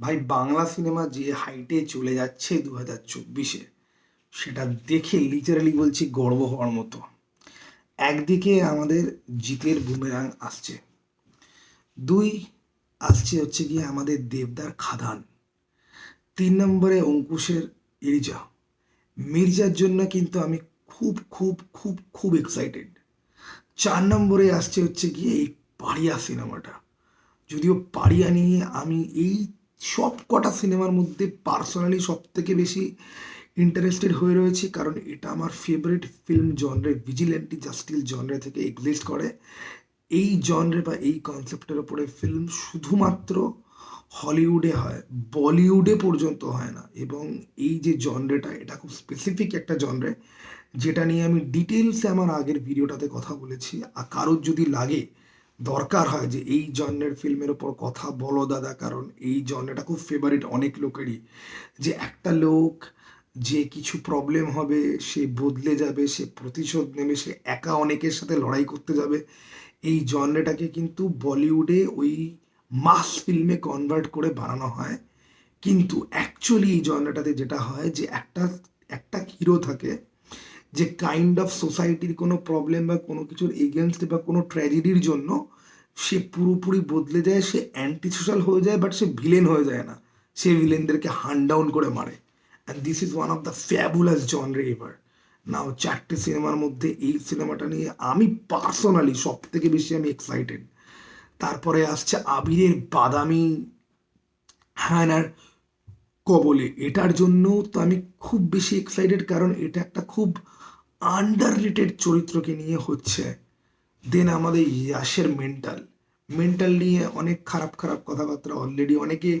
ভাই বাংলা সিনেমা যে হাইটে চলে যাচ্ছে দু হাজার চব্বিশে, সেটা দেখে লিটারালি বলছি গর্ব হওয়ার মতো। একদিকে আমাদের জিতের বুমেরাং আসছে। দুই আসছে হচ্ছে গিয়ে আমাদের দেবদার খাদান। তিন নম্বরে অঙ্কুশের ইরিজা মির্জার জন্য কিন্তু আমি খুব খুব খুব খুব এক্সাইটেড চার নম্বরে আসছে হচ্ছে গিয়ে এই পাড়িয়া সিনেমাটা। যদিও পাড়িয়া নিয়ে আমি এই সব কটা সিনেমার মধ্যে পার্সোনালি সব থেকে বেশি ইন্টারেস্টেড হয়ে রয়েছি, কারণ এটা আমার favourite film genre vigilante justice genre থেকে এক্সিস্ট করে। এই জনরে বা এই কনসেপ্টের ওপরে ফিল্ম শুধুমাত্র হলিউডে হয় বলিউডে পর্যন্ত হয় না। এবং এই যে জনরেটা এটা খুব স্পেসিফিক একটা জনরে যেটা নিয়ে আমি ডিটেলসে আমার আগের ভিডিওটাতে কথা বলেছি। আর কারোর যদি লাগে দরকার হয় যে এই জন্মের ফিল্মের ওপর কথা বলো দাদা, কারণ এই জন্মটা খুব ফেভারিট অনেক লোকেরই। যে একটা লোক যে কিছু প্রবলেম হবে, সে বদলে যাবে, সে প্রতিশোধ নেবে, সে একা অনেকের সাথে লড়াই করতে যাবে, এই জন্মটাকে কিন্তু বলিউডে ওই মাস ফিল্মে কনভার্ট করে বানানো হয়। কিন্তু অ্যাকচুয়ালি এই জন্মটাতে যেটা হয় যে একটা একটা হিরো থাকে যে কাইন্ড অফ সোসাইটির কোনো প্রবলেম বা কোনো কিছুর এগেনস্ট বা কোনো ট্র্যাজেডির জন্য সে পুরোপুরি বদলে যায়, সে অ্যান্টি সোশ্যাল হয়ে যায় বাট সে ভিলেন হয়ে যায় না। সে ভিলেনদেরকে হান্ড ডাউন করে মারে। And this is one of the fabulous genre এবার নাও চারটে সিনেমার মধ্যে এই সিনেমাটা নিয়ে আমি পার্সোনালি সব থেকে বেশি আমি এক্সাইটেড তারপরে আসছে আবিরের বাদামি হ্যানার কবলে। এটার জন্য তো আমি খুব বেশি এক্সাইটেড কারণ এটা একটা খুব আন্ডার রেটেড চরিত্রকে নিয়ে হচ্ছে দেন আমাদের ইয়াসের মেন্টাল মেন্টাল নিয়ে অনেক খারাপ খারাপ কথাবার্তা অলরেডি অনেকে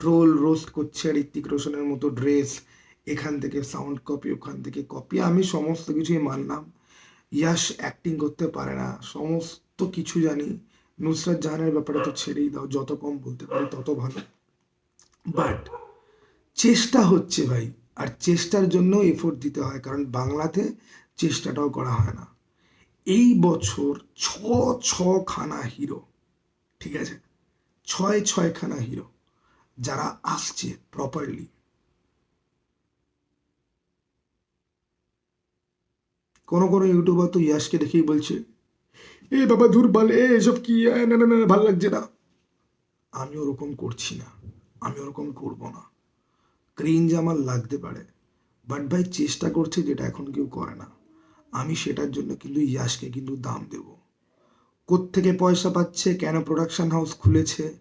ট্রোল রোস্ট করছে, ঋত্বিক রোশনের মতো ড্রেস এখান থেকে সাউন্ড কপি ওখান থেকে কপি আমি সমস্ত কিছুই মানলাম। ইয়াস অ্যাক্টিং করতে পারে না, সমস্ত কিছু জানি। নুসরাত জাহানের ব্যাপারে তো ছেড়েই দাও, যত কম বলতে পারি তত ভালো। বাট চেষ্টা হচ্ছে ভাই, আর চেষ্টার জন্য এফোর্ট দিতে হয়, কারণ বাংলাতে চেষ্টাটাও করা হয় না। এই বছর ছ ছ খানা হিরো ঠিক আছে? ছয় ছয় খানা হিরো যারা আসছে প্রপারলি কোনো কোনো ইউটিউবার তো ইয়াসকে দেখেই বলছে এ বাবা ধুর বলে এ এসব কি? না না না, ভালো লাগছে না। আমি ওরকম করছি না আমি ওরকম করব না। ক্রিঞ্জ আমার লাগতে পারে বাট ভাই চেষ্টা করছে যেটা এখন কেউ করে না। আমি সেটার জন্য কিন্তু ইয়াসকে কিন্তু দাম দেব। কোত্থেকে পয়সা পাচ্ছে, কেন প্রোডাকশন হাউস খুলেছে,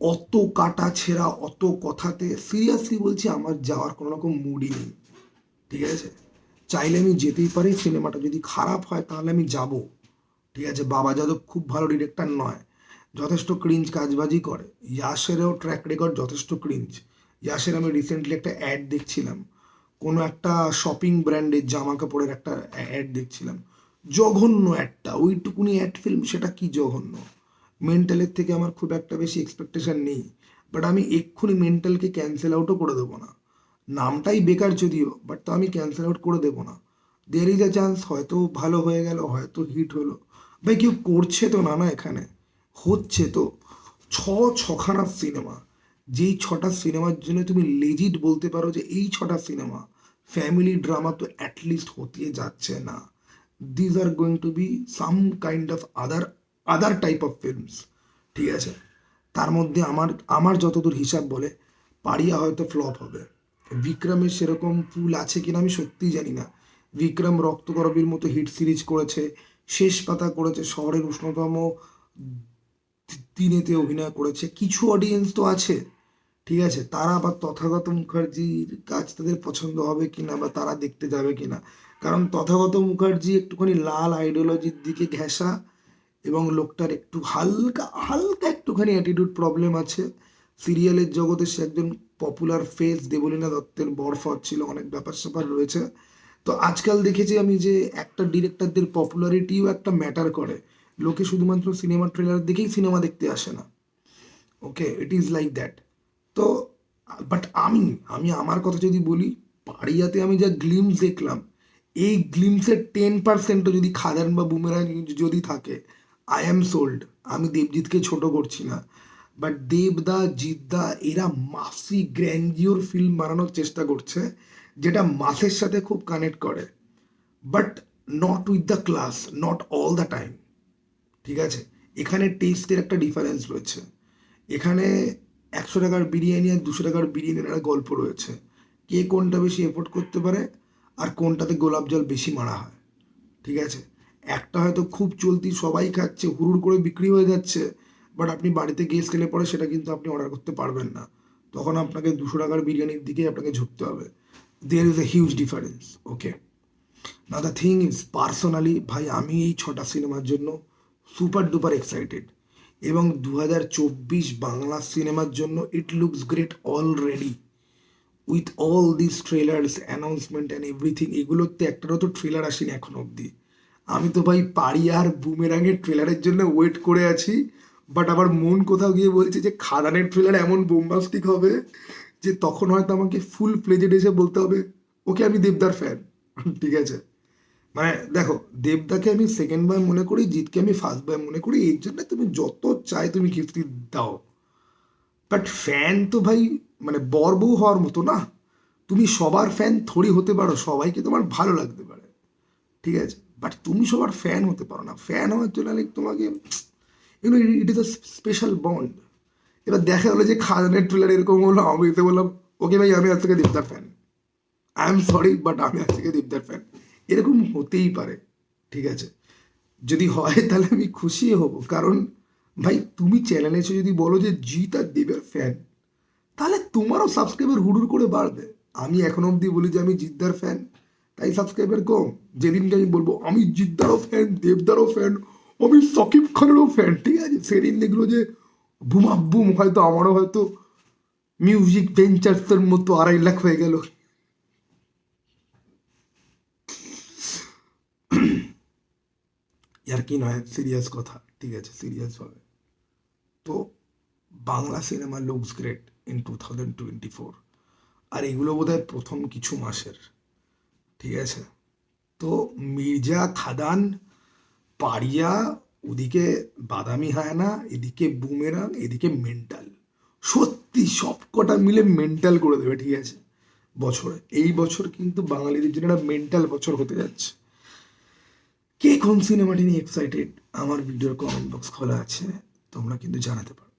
অত কাটা ছেঁড়া, অত কথাতে সিরিয়াসলি বলছি আমার যাওয়ার কোনো রকম মুডই নেই। ঠিক আছে? চাইলে আমি যেতেই পারি, সিনেমাটা যদি খারাপ হয় তাহলে আমি যাব। ঠিক আছে? বাবা যাদব খুব ভালো ডিরেক্টর নয়, যথেষ্ট ক্রিঞ্জ কাজবাজি করে। ইয়াসেরও ট্র্যাক রেকর্ড যথেষ্ট ক্রিঞ্জ ইয়াসের আমি রিসেন্টলি একটা অ্যাড দেখছিলাম। কোনো একটা শপিং ব্র্যান্ডের জামা কাপড়ের একটা অ্যাড দেখছিলাম। জঘন্য অ্যাডটা ওইটুকুনি অ্যাড ফিল্ম সেটা কি জঘন্য? মেন্টালের থেকে আমার খুব একটা বেশি এক্সপেকটেশন নেই। বাট আমি এক্ষুনি মেন্টালকে ক্যান্সেল আউটও করে দেবো না। নামটাই বেকার যদিও বাট তো আমি ক্যান্সেল আউট করে দেবো না। দের ইজ এ চান্স হয়তো ভালো হয়ে গেল, হয়তো হিট হলো। ভাই, কেউ করছে তো না না এখানে। হচ্ছে তো। ছ, ছখানা সিনেমা যেই ছটা সিনেমার জন্য তুমি লেজিট বলতে পারো যে এই ছটা সিনেমা ফ্যামিলি ড্রামা তো অ্যাটলিস্ট হতে যাচ্ছে না। These are going to be some kind of other other type of films ঠিক আছে? তার মধ্যে আমার আমার যতদূর হিসাব বলে পাড়িয়া হয়তো ফ্লপ হবে। বিক্রমের সেরকম পুল আছে কিনা আমি সত্যিই জানি না। বিক্রম রক্তকরবীর মতো হিট সিরিজ করেছে, শেষ পাতা করেছে, শহরের উষ্ণতম দিনেতে অভিনয় করেছে, কিছু অডিয়েন্স তো আছে। ঠিক আছে? তারা আবার তথাগত মুখার্জির কাজ তাদের পছন্দ হবে কিনা বা তারা দেখতে যাবে কিনা? কারণ তথাগত মুখার্জি একটুখানি লাল আইডিওলজির দিকে ঘেঁষা এবং লোকটার একটু হালকা হালকা একটুখানি অ্যাটিটিউড প্রবলেম আছে। সিরিয়ালের জগতে সে একজন পপুলার ফেস দেবলীনা দত্তের বরফর ছিল অনেক ব্যাপার স্যাপার রয়েছে। তো আজকাল দেখেছি আমি যে একটা ডিরেক্টরদের পপুলারিটিও একটা ম্যাটার করে। লোকে শুধুমাত্র সিনেমা ট্রেলার দেখেই সিনেমা দেখতে আসে না। Okay it is like that তো বাট আমি আমি আমার কথা যদি বলি, পাড়িয়াতে আমি যা গ্লিমস দেখলাম, এই গ্লিমসের টেন পার্সেন্টও যদি খাদান বা বুমেরা যদি থাকে আই অ্যাম সোল্ড আমি দেবজিৎকে ছোট করছি না। বাট দেবদা, জিদ্দা, এরা মাসি গ্র্যান্ডিওর ফিল্ম বানানোর চেষ্টা করছে, যেটা মাসের সাথে খুব কানেক্ট করে। But not with the class not all the time ঠিক আছে? এখানে টেস্টের একটা ডিফারেন্স রয়েছে। এখানে একশো টাকার বিরিয়ানি আর দুশো টাকার বিরিয়ানির একটা গল্প রয়েছে। কে কোনটা বেশি এফোর্ড করতে পারে আর কোনটাতে গোলাপ জল বেশি মারা হয়? ঠিক আছে? একটা হয়তো খুব চলতি সবাই খাচ্ছে হুড়ুড় করে বিক্রি হয়ে যাচ্ছে বাট আপনি বাড়িতে গেস্ট খেলে পরে সেটা কিন্তু আপনি অর্ডার করতে পারবেন না। তখন আপনাকে দুশো টাকার বিরিয়ানির দিকেই আপনাকে ঝুঁকতে হবে। There is a huge difference okay না দ্য থিং ইজ পার্সোনালি ভাই, আমি এই ছটা সিনেমার জন্য সুপার ডুপার এক্সাইটেড এবং দু হাজার চব্বিশ বাংলা সিনেমার জন্য it looks great already with all this trailers announcement and everything এগুলোতে একটারও তো ট্রেলার আসেনি এখন অবধি। আমি তো ভাই পাড়িয়ার বুমেরাঙের ট্রেলারের জন্য ওয়েট করে আছি বাট আবার মন কোথাও গিয়ে বলছে যে খাদানের ট্রেলার এমন বোম্বাস্টিক হবে যে তখন হয়তো আমাকে ফুল প্লেজেড এসে বলতে হবে, ওকে আমি দেবদার ফ্যান ঠিক আছে? মানে দেখো, দেবদাকে আমি সেকেন্ড বয় মনে করি জিতকে আমি ফার্স্ট বয় মনে করি, এর জন্য তুমি যত চাই তুমি গিফট দাও। বাট ফ্যান তো ভাই মানে বর হওয়ার মতো না। তুমি সবার ফ্যান থোড়ি হতে পারো, সবাইকে তোমার ভালো লাগতে পারে। ঠিক আছে? বাট তুমি সবার ফ্যান হতে পারো না। ফ্যান হওয়ার জন্য like তোমাকে you know it is a special bond এবার দেখা হলো যে খাজানের ট্রেলার এরকম হলো, আমি বললাম, ওকে ভাই, আমি আজ থেকে দেবদার fan I am sorry but আমি আজ থেকে দেবদার ফ্যান এরকম হতেই পারে, ঠিক আছে? যদি হয় তাহলে আমি খুশি হব, কারণ ভাই তুমি চ্যানেলে এসে যদি বলো যে জিৎ আর দেবের ফ্যান তাহলে তোমারও সাবস্ক্রাইবার হুড়ুর করে বাড়বে। আমি এখন অবধি বলি যে আমি জিদ্দার ফ্যান তাই সাবস্ক্রাইবার কম। যেদিনকে আমি বলব, আমি জিদ্দারও ফ্যান দেবদারও ফ্যান আমি সকিব খানেরও ফ্যান ঠিক আছে? সেদিন দেখল যে বুমা বুম হয়তো আমারও হয়তো মিউজিক ভেঞ্চার্সের মতো আড়াই লাখ হয়ে গেল। ইয়ার কি নয় সিরিয়াস কথা, ঠিক আছে সিরিয়াস হবে তো Bangla cinema looks great in two thousand twenty four আর এগুলো বোধ প্রথম কিছু মাসের, ঠিক আছে? তো মির্জা খাদান পাড়িয়া ওদিকে বাদামি হায়না, এদিকে বুমেরাং, এদিকে মেন্টাল। সত্যি সবকটা মিলে মেন্টাল করে দেবে, ঠিক আছে? বছরে। এই বছর কিন্তু বাঙালিদের জন্য একটা মেন্টাল বছর হতে যাচ্ছে। কে কোন সিনেমাটি নিয়ে এক্সাইটেড আমার ভিডিওর কমেন্ট বক্স খোলা আছে, তোমরা কিন্তু জানাতে পারো।